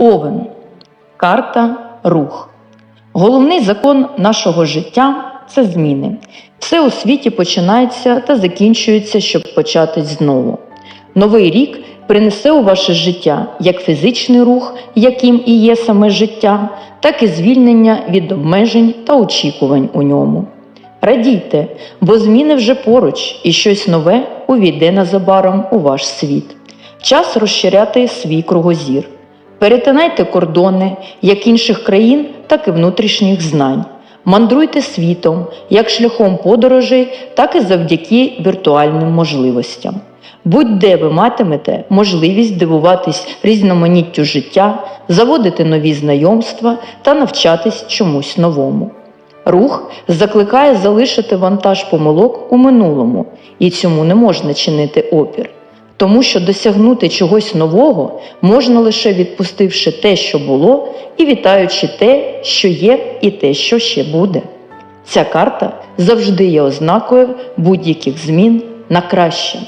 Овен. Карта рух. Головний закон нашого життя це зміни. Все у світі починається та закінчується, щоб початись знову. Новий рік принесе у ваше життя як фізичний рух, яким і є саме життя, так і звільнення від обмежень та очікувань у ньому. Радійте, бо зміни вже поруч, і щось нове увійде незабаром у ваш світ. Час розширяти свій кругозір. Перетинайте кордони як інших країн, так і внутрішніх знань. Мандруйте світом як шляхом подорожей, так і завдяки віртуальним можливостям. Будь-де ви матимете можливість дивуватись різноманіттю життя, заводити нові знайомства та навчатись чомусь новому. Рух закликає залишити вантаж помилок у минулому, і цьому не можна чинити опір. Тому що досягнути чогось нового можна лише відпустивши те, що було, і вітаючи те, що є, і те, що ще буде. Ця карта завжди є ознакою будь-яких змін на краще.